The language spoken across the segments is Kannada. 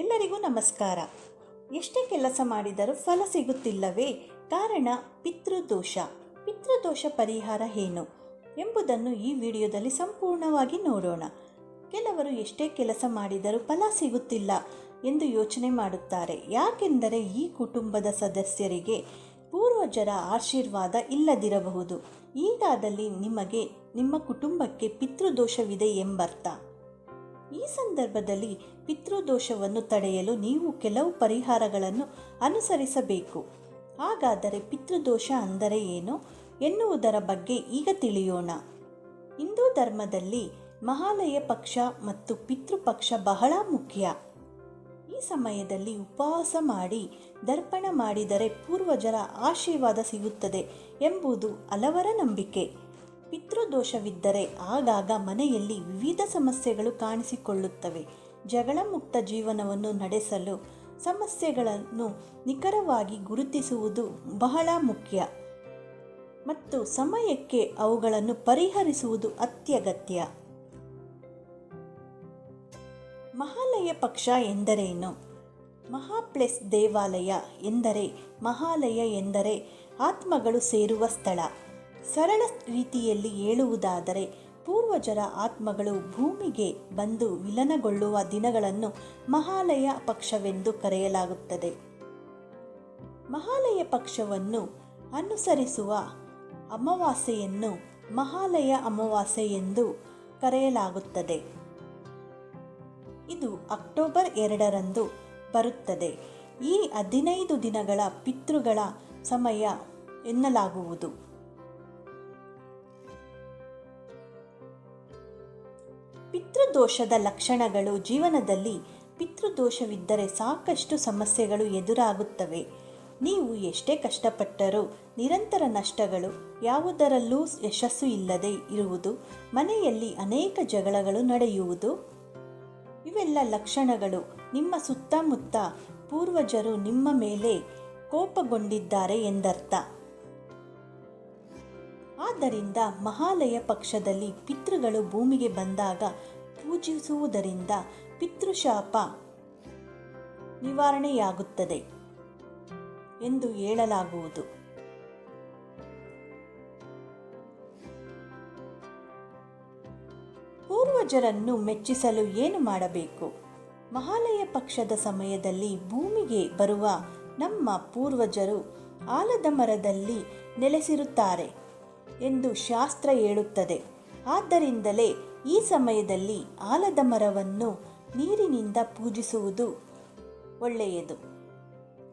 ಎಲ್ಲರಿಗೂ ನಮಸ್ಕಾರ. ಎಷ್ಟೇ ಕೆಲಸ ಮಾಡಿದರೂ ಫಲ ಸಿಗುತ್ತಿಲ್ಲವೇ? ಕಾರಣ ಪಿತೃದೋಷ. ಪಿತೃದೋಷ ಪರಿಹಾರ ಏನು? ಎಂಬುದನ್ನು ಈ ವಿಡಿಯೋದಲ್ಲಿ ಸಂಪೂರ್ಣವಾಗಿ ನೋಡೋಣ. ಕೆಲವರು ಎಷ್ಟೇ ಕೆಲಸ ಮಾಡಿದರೂ ಫಲ ಸಿಗುತ್ತಿಲ್ಲ ಎಂದು ಯೋಚನೆ ಮಾಡುತ್ತಾರೆ. ಯಾಕೆಂದರೆ ಈ ಕುಟುಂಬದ ಸದಸ್ಯರಿಗೆ ಪೂರ್ವಜರ ಆಶೀರ್ವಾದ ಇಲ್ಲದಿರಬಹುದು. ಈಗಾದಲ್ಲಿ ನಿಮಗೆ ನಿಮ್ಮ ಕುಟುಂಬಕ್ಕೆ ಪಿತೃದೋಷವಿದೆ ಎಂಬರ್ಥ. ಈ ಸಂದರ್ಭದಲ್ಲಿ ಪಿತೃದೋಷವನ್ನು ತಡೆಯಲು ನೀವು ಕೆಲವು ಪರಿಹಾರಗಳನ್ನು ಅನುಸರಿಸಬೇಕು. ಹಾಗಾದರೆ ಪಿತೃದೋಷ ಅಂದರೆ ಏನು ಎನ್ನುವುದರ ಬಗ್ಗೆ ಈಗ ತಿಳಿಯೋಣ. ಹಿಂದೂ ಧರ್ಮದಲ್ಲಿ ಮಹಾಲಯ ಪಕ್ಷ ಮತ್ತು ಪಿತೃಪಕ್ಷ ಬಹಳ ಮುಖ್ಯ. ಈ ಸಮಯದಲ್ಲಿ ಉಪವಾಸ ಮಾಡಿ, ದರ್ಪಣ ಮಾಡಿದರೆ ಪೂರ್ವಜರ ಆಶೀರ್ವಾದ ಸಿಗುತ್ತದೆ ಎಂಬುದು ಹಲವರ ನಂಬಿಕೆ. ಪಿತೃದೋಷವಿದ್ದರೆ ಆಗಾಗ ಮನೆಯಲ್ಲಿ ವಿವಿಧ ಸಮಸ್ಯೆಗಳು ಕಾಣಿಸಿಕೊಳ್ಳುತ್ತವೆ. ಜಗಳ ಮುಕ್ತ ಜೀವನವನ್ನು ನಡೆಸಲು ಸಮಸ್ಯೆಗಳನ್ನು ನಿಖರವಾಗಿ ಗುರುತಿಸುವುದು ಬಹಳ ಮುಖ್ಯ. ಮತ್ತು ಸಮಯಕ್ಕೆ ಅವುಗಳನ್ನು ಪರಿಹರಿಸುವುದು ಅತ್ಯಗತ್ಯ. ಮಹಾಲಯ ಪಕ್ಷ ಎಂದರೇನು? ಮಹಾಪ್ಲೆಸ್ ದೇವಾಲಯ ಎಂದರೆ ಮಹಾಲಯ ಎಂದರೆ ಆತ್ಮಗಳು ಸೇರುವ ಸ್ಥಳ. ಸರಳ ರೀತಿಯಲ್ಲಿ ಹೇಳುವುದಾದರೆ, ಪೂರ್ವಜರ ಆತ್ಮಗಳು ಭೂಮಿಗೆ ಬಂದು ವಿಲನಗೊಳ್ಳುವ ದಿನಗಳನ್ನು ಮಹಾಲಯ ಪಕ್ಷವೆಂದು ಕರೆಯಲಾಗುತ್ತದೆ. ಮಹಾಲಯ ಪಕ್ಷವನ್ನು ಅನುಸರಿಸುವ ಅಮಾವಾಸ್ಯೆಯನ್ನು ಮಹಾಲಯ ಅಮಾವಾಸ್ಯೆ ಎಂದು ಕರೆಯಲಾಗುತ್ತದೆ. ಇದು ಅಕ್ಟೋಬರ್ ಎರಡರಂದು ಬರುತ್ತದೆ. ಈ ಹದಿನೈದು ದಿನಗಳ ಪಿತೃಗಳ ಸಮಯ ಎನ್ನಲಾಗುವುದು. ಪಿತೃದೋಷದ ಲಕ್ಷಣಗಳು ಜೀವನದಲ್ಲಿ ಪಿತೃದೋಷವಿದ್ದರೆ ಸಾಕಷ್ಟು ಸಮಸ್ಯೆಗಳು ಎದುರಾಗುತ್ತವೆ. ನೀವು ಎಷ್ಟೇ ಕಷ್ಟಪಟ್ಟರೂ ನಿರಂತರ ನಷ್ಟಗಳು ಯಾವುದರಲ್ಲೂ ಯಶಸ್ಸು ಇಲ್ಲದೆ ಇರುವುದು, ಮನೆಯಲ್ಲಿ ಅನೇಕ ಜಗಳಗಳು ನಡೆಯುವುದು. ಇವೆಲ್ಲ ಲಕ್ಷಣಗಳು. ನಿಮ್ಮ ಸುತ್ತಮುತ್ತ ಪೂರ್ವಜರು ನಿಮ್ಮ ಮೇಲೆ ಕೋಪಗೊಂಡಿದ್ದಾರೆ ಎಂದರ್ಥ. ಆದ್ದರಿಂದ ಮಹಾಲಯ ಪಕ್ಷದಲ್ಲಿ ಪಿತೃಗಳು ಭೂಮಿಗೆ ಬಂದಾಗ ಪೂಜಿಸುವುದರಿಂದ ಪಿತೃಶಾಪ ನಿವಾರಣೆಯಾಗುತ್ತದೆ ಎಂದು ಹೇಳಲಾಗುವುದು. ಪೂರ್ವಜರನ್ನು ಮೆಚ್ಚಿಸಲು ಏನು ಮಾಡಬೇಕು? ಮಹಾಲಯ ಪಕ್ಷದ ಸಮಯದಲ್ಲಿ ಭೂಮಿಗೆ ಬರುವ ನಮ್ಮ ಪೂರ್ವಜರು ಆಲದ ಮರದಲ್ಲಿ ನೆಲೆಸಿರುತ್ತಾರೆ. ಎಂದು ಶಾಸ್ತ್ರ ಹೇಳುತ್ತದೆ. ಆದ್ದರಿಂದಲೇ ಈ ಸಮಯದಲ್ಲಿ ಆಲದ ಮರವನ್ನು ನೀರಿನಿಂದ ಪೂಜಿಸುವುದು ಒಳ್ಳೆಯದು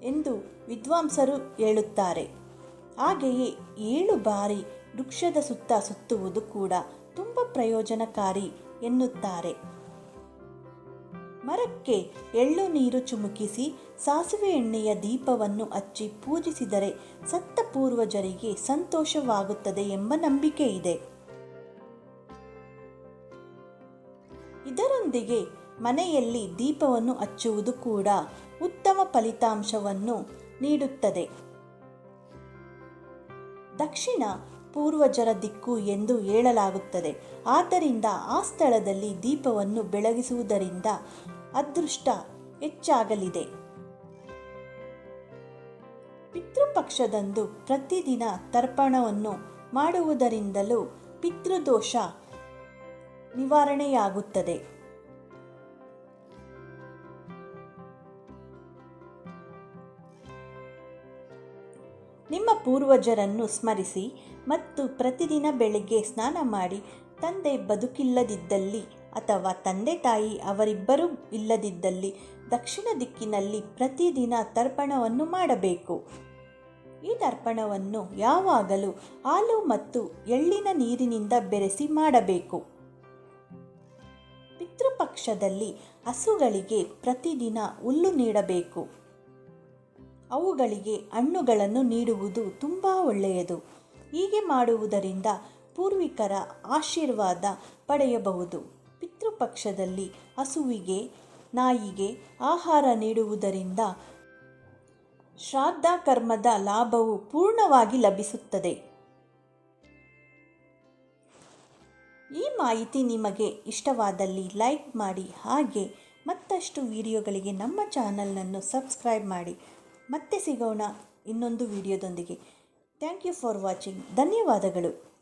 ಎಂದು ವಿದ್ವಾಂಸರು ಹೇಳುತ್ತಾರೆ. ಹಾಗೆಯೇ ಏಳು ಬಾರಿ ವೃಕ್ಷದ ಸುತ್ತ ಸುತ್ತುವುದು ಕೂಡ ತುಂಬ ಪ್ರಯೋಜನಕಾರಿ ಎನ್ನುತ್ತಾರೆ. ಮರಕ್ಕೆ ಎಳ್ಳು ನೀರು ಚುಮುಕಿಸಿ ಸಾಸಿವೆ ಎಣ್ಣೆಯ ದೀಪವನ್ನು ಹಚ್ಚಿ ಪೂಜಿಸಿದರೆ ಸತ್ತ ಪೂರ್ವಜರಿಗೆ ಸಂತೋಷವಾಗುತ್ತದೆ ಎಂಬ ನಂಬಿಕೆ ಇದೆ. ಇದರೊಂದಿಗೆ ಮನೆಯಲ್ಲಿ ದೀಪವನ್ನು ಹಚ್ಚುವುದು ಕೂಡ ಉತ್ತಮ ಫಲಿತಾಂಶವನ್ನು ನೀಡುತ್ತದೆ. ದಕ್ಷಿಣ ಪೂರ್ವಜರ ದಿಕ್ಕು ಎಂದು ಹೇಳಲಾಗುತ್ತದೆ. ಆದ್ದರಿಂದ ಆ ಸ್ಥಳದಲ್ಲಿ ದೀಪವನ್ನು ಬೆಳಗಿಸುವುದರಿಂದ ಅದೃಷ್ಟ ಹೆಚ್ಚಾಗಲಿದೆ. ಪಿತೃಪಕ್ಷದಂದು ಪ್ರತಿದಿನ ತರ್ಪಣವನ್ನು ಮಾಡುವುದರಿಂದಲೂ ಪಿತೃದೋಷ ನಿವಾರಣೆಯಾಗುತ್ತದೆ. ನಿಮ್ಮ ಪೂರ್ವಜರನ್ನು ಸ್ಮರಿಸಿ ಮತ್ತು ಪ್ರತಿದಿನ ಬೆಳಗ್ಗೆ ಸ್ನಾನ ಮಾಡಿ ತಂದೆ ಬದುಕಿಲ್ಲದಿದ್ದಲ್ಲಿ ಅಥವಾ ತಂದೆ ತಾಯಿ ಅವರಿಬ್ಬರೂ ಇಲ್ಲದಿದ್ದಲ್ಲಿ ದಕ್ಷಿಣ ದಿಕ್ಕಿನಲ್ಲಿ ಪ್ರತಿದಿನ ತರ್ಪಣವನ್ನು ಮಾಡಬೇಕು. ಈ ತರ್ಪಣವನ್ನು ಯಾವಾಗಲೂ ಹಾಲು ಮತ್ತು ಎಳ್ಳಿನ ನೀರಿನಿಂದ ಬೆರೆಸಿ ಮಾಡಬೇಕು. ಪಿತೃಪಕ್ಷದಲ್ಲಿ ಹಸುಗಳಿಗೆ ಪ್ರತಿದಿನ ಹುಲ್ಲು ನೀಡಬೇಕು. ಅವುಗಳಿಗೆ ಹಣ್ಣುಗಳನ್ನು ನೀಡುವುದು ತುಂಬ ಒಳ್ಳೆಯದು. ಹೀಗೆ ಮಾಡುವುದರಿಂದ ಪೂರ್ವಿಕರ ಆಶೀರ್ವಾದ ಪಡೆಯಬಹುದು. ಪಿತೃಪಕ್ಷದಲ್ಲಿ ಹಸುವಿಗೆ, ನಾಯಿಗೆ ಆಹಾರ ನೀಡುವುದರಿಂದ ಶ್ರಾದ್ದ ಕರ್ಮದ ಲಾಭವು ಪೂರ್ಣವಾಗಿ ಲಭಿಸುತ್ತದೆ. ಈ ಮಾಹಿತಿ ನಿಮಗೆ ಇಷ್ಟವಾದಲ್ಲಿ ಲೈಕ್ ಮಾಡಿ, ಹಾಗೆ ಮತ್ತಷ್ಟು ವಿಡಿಯೋಗಳಿಗೆ ನಮ್ಮ ಚಾನಲನ್ನು ಸಬ್ಸ್ಕ್ರೈಬ್ ಮಾಡಿ. ಮತ್ತೆ ಸಿಗೋಣ ಇನ್ನೊಂದು ವಿಡಿಯೋದೊಂದಿಗೆ. Thank you for watching. ಧನ್ಯವಾದಗಳು.